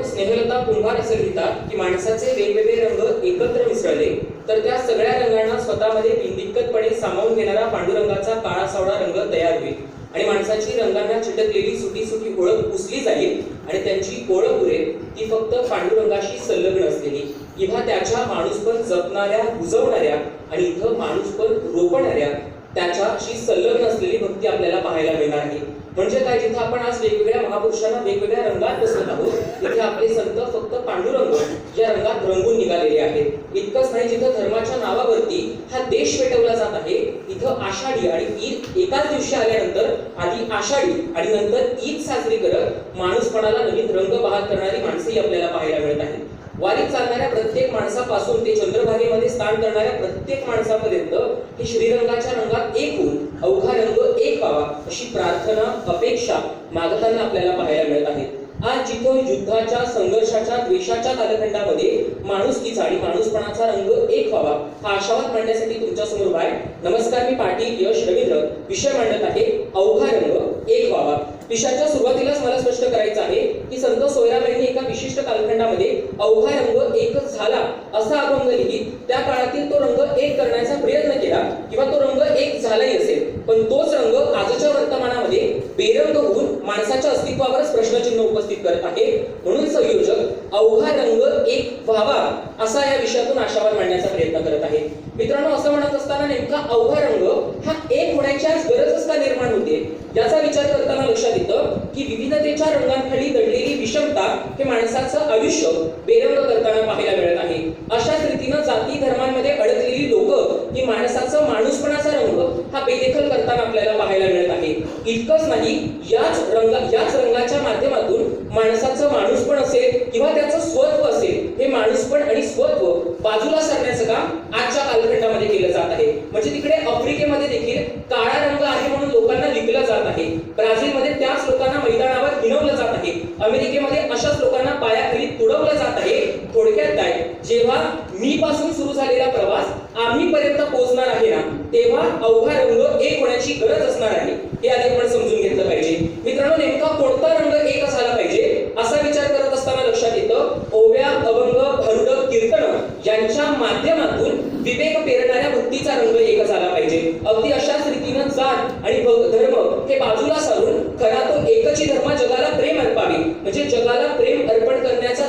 स्नेहलता कुंभार असे लिहितात की माणसाचे वेगवेगळे रंग एकत्र मिसळले तर त्या सगळ्या रंगांना स्वतःमध्ये बिनदिक्कतपणे सामावून घेणारा पांडुरंगाचा काळा सावळा रंग तयार होईल. आणि माणसाची रंगांना चिटकलेली सुटी सुटी ओळख पुसली जाईल आणि त्यांची ओळख उरेल ती फक्त पांडुरंगाशी संलग्न असलेली. किंवा त्याच्या माणूसपण जपणाऱ्या बुजवणाऱ्या आणि इथं माणूसपण रोपणाऱ्या त्याच्याशी संलग्न असलेली भक्ती आपल्याला पाहायला मिळणार आहे म्हणजे काय जिथं आपण आज वेगवेगळ्या महापुरुषांना वेगवेगळ्या रंगात बसत आहोत तिथे आपले संत फक्त पांडुरंग या रंगात रंगून निघालेले आहेत. इतकंच नाही जिथं धर्माच्या नावावरती हा देश पेटवला जात आहे इथं आषाढी आणि ईद एकाच दिवशी आल्यानंतर आधी आषाढी आणि नंतर ईद साजरी करत माणूसपणाला नवीन रंग बहाल करणारी माणसंही आपल्याला पाहायला मिळत आहेत. वारीत चालणाऱ्या प्रत्येक माणसापासून ते चंद्रभागेमध्ये स्नान करणाऱ्या प्रत्येक माणसापर्यंत हे श्रीरंगाच्या रंगात एक होऊन अवघा रंग एक व्हावा अशी प्रार्थना अपेक्षा मागताना आपल्याला पाहायला मिळत आहे. आज जिथं युद्धाच्या संघर्षाच्या द्वेषाच्या कालखंडामध्ये माणुसकीचा आणि माणूसपणाचा रंग एक व्हावा हा आशावाद मांडण्यासाठी तुमच्यासमोर आहे. नमस्कार मी पाटील यश रवींद्र. विषय मांडत आहे अवघा रंग एक व्हावा. विषयाच्या सुरुवातीलाच मला स्पष्ट करायचं आहे की संत सोयराबाईंनी एका विशिष्ट कालखंडामध्ये अवघा रंग एकच झाला असा अभंग लिहित त्या काळातील तो रंग एक करण्याचा प्रयत्न केला किंवा तो रंग एक झालाही असेल पण तोच रंग आजच्या वर्तमानामध्ये बेरंग माणसाच्या अस्तित्वावरच प्रश्नचिन्ह उपस्थित करत आहे. म्हणून संयोजक अवघा रंग एक व्हावा असा या विषयातून आशावाद मांडण्याचा प्रयत्न करत आहे. मित्रांनो असं म्हणत असताना नेमका अवघा रंग हा एक होण्याची आज गरजच का निर्माण होते? याचा विचार करताना लक्षात येतं की विविधतेच्या रंगांखाली दडलेली विषमता हे माणसाचं आयुष्य बेरंग करताना पाहायला मिळत आहे. अशाच रीतीनं जाती धर्मांमध्ये अडकलेली लोक ही माणसाचं माणूसपणाचा रंग हा बेदेखल करताना आपल्याला पाहायला मिळत आहे. इतकंच नाही याच रंगा याच रंगाच्या माध्यमातून माणसाचं माणूसपण असेल किंवा त्याचं स्वत्व असेल हे माणूसपण आणि स्वत्व बाजूला सरण्याचं काम आजच्या कालखंडामध्ये केलं जात आहे. म्हणजे तिकडे आफ्रिकेमध्ये देखील काळा रंग आहे म्हणून लोकांना विकला जात आहे. ब्राझीलमध्ये त्याच लोकांना मैदानावर हिनवलं जात आहे. अमेरिकेमध्ये अशाच लोकांना पायाखाली तुडवलं जात आहे. थोडक्यात काय? जेव्हा मी पासून सुरू झालेला प्रवास आम्ही पर्यंत पोहोचणार आहे ना तेव्हा अवघा रंग एक होण्याची गरज असणार आहे. हे आधी आपण समजून घेतलं पाहिजे मित्रांनो नेमका कोणता रंग एक झाला पाहिजे असा विचार करत असताना लक्षात येतं ओव्या अभंग भरुड कीर्तन यांच्या माध्यमातून विवेक पेरणाऱ्या भक्तीचा रंग एक झाला पाहिजे अगदी अशाच रीतीनं जात आणि भ- धर्म हे बाजूला खरा तो एकची धर्म जगाला प्रेम अर्पावे. म्हणजे जगाला प्रेम अर्पण करण्याचा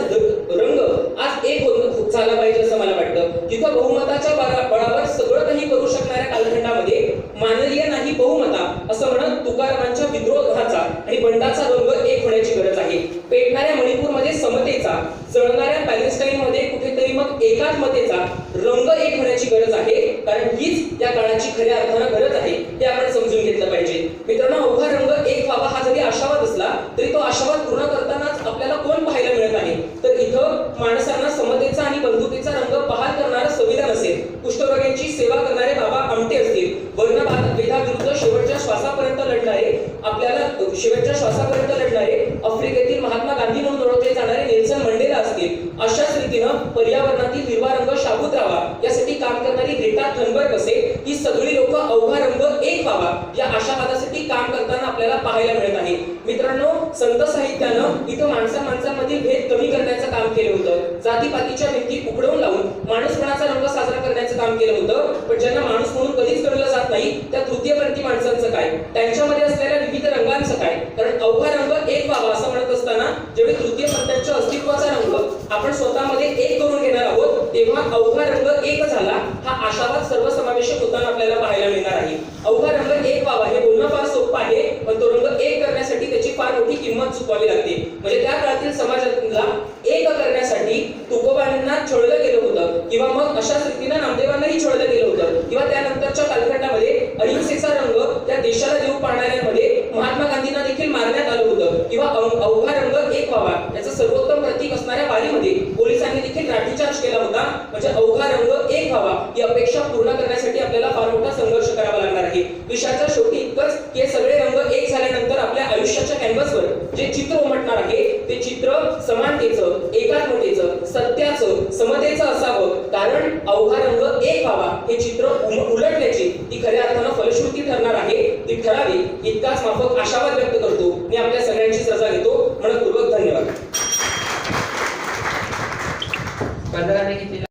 रंग आज एक होत झाला पाहिजे असं मला वाटतं. तिथं बहुमताच्या बळावर सगळं काही करू शकणाऱ्या कालखंडामध्ये माननीय नाही बहुमता असं म्हणत तुकारामांच्या विद्रोहाचा आणि बंडाचा रंग एक होण्याची गरज आहे. पेटणाऱ्या मणिपूरमध्ये समतेचा जळणाऱ्या पॅलेस्टाईनमध्ये कुठेतरी मग एकात्मतेचा रंग एक होण्याची गरज आहे. कारण हीच या काळाची खऱ्या अर्थानं गरज आहे हे आपण समजून घेतलं पाहिजे मित्रांनो अवघा रंग एक व्हावा हा जरी आशावाद असला तरी तो आशावाद पूर्ण करतानाच आपल्याला कोण पाहायला मिळत आहे तर इथं माणसांना समतेचा आणि बंधुतेचा रंग बहाल करणारं संविधान असेल कुष्ठरोग्यांची सेवा करणारे बाबा आमटे असतील वर्ण भेदाविरुद्ध शेवटच्या श्वासापर्यंत लढणारे आपल्याला शेवटच्या श्वासापर्यंत लढणारे आफ्रिकेतील महात्मा गांधी म्हणून ओळखले जाणारे नेल्सन मंडेला असतील अशाच रीतीनं पर्यावरणातील हिरवा रंग शाबूत राहावा. यासाठी काम करणारी ग्रेटा थनबर्ग असेल ही सगळी लोक अवघा रंग एक व्हावा. या आशावादासाठी काम करताना आपल्याला पाहायला मिळत आहे. मित्रांनो संत साहित्यानं इथं माणसा माणसांमधील भेद कमी करण्याचं काम केलं होतं. जातीपातीच्या भिंती उकडवून लावून माणूसपणाचा रंग साजरा करण्याचं काम केलं होतं. पण ज्यांना माणूस म्हणून कधीच गणलं जात नाही त्या तृतीयपंथी माणसांचं काय? त्यांच्यामध्ये असलेल्या विविध रंगांचं काय कारण अवघा रंग एक व्हावा असं म्हणत असताना जेवढे अस्तित्वाचा रंग आपण स्वतःमध्ये एक करून घेणार आहोत तेव्हा अवघा रंग एक झाला हा आशावाद सर्वसमावेशक होताना आपल्याला पाहायला मिळणार आहे. अवघा रंग एक व्हावा हे बोलणं फार सोपं आहे पण तो रंग एक करण्यासाठी त्याची फार मोठी किंमत चुकवावी लागते. म्हणजे त्या काळातील समाजाला एक करण्यासाठी तुकोबांना छळलं गेलं होतं किंवा मग अशाच रीतीनं नामदेवांनाही छळलं गेलं होतं किंवा त्यानंतरच्या कालखंडामध्ये अहिंसेचा रंग त्या देशाला देऊ पाहणाऱ्यांमध्ये महात्मा गांधींना देखील मारण्यात आलं होतं किंवा अवघा रंग एक व्हावा याचं सर्वोत्तम प्रतीक असणाऱ्या वारीमध्ये पोलिसांनी देखील लाठीचार्ज केला होता. म्हणजे अवघा रंग एक व्हावा ही अपेक्षा पूर्ण करण्यासाठी आपल्याला फार मोठा संघर्ष करावा लागणार आहे. विषयाच्या शेवटी इतकंच की हे सगळे रंग एक झाल्यानंतर आपल्या आयुष्याच्या कॅनव्हसवर जे चित्र उमटणार आहे ते चित्र समानतेचं एकात्मतेचं सत्याचं समतेचं असावं. कारण अवघा रंग एक व्हावा हे चित्र उम- उलटण्याची ती खऱ्या अर्थानं फलश्रुती ठरणार आहे. ती ठरावी इतकाच माफक आशावाद व्यक्त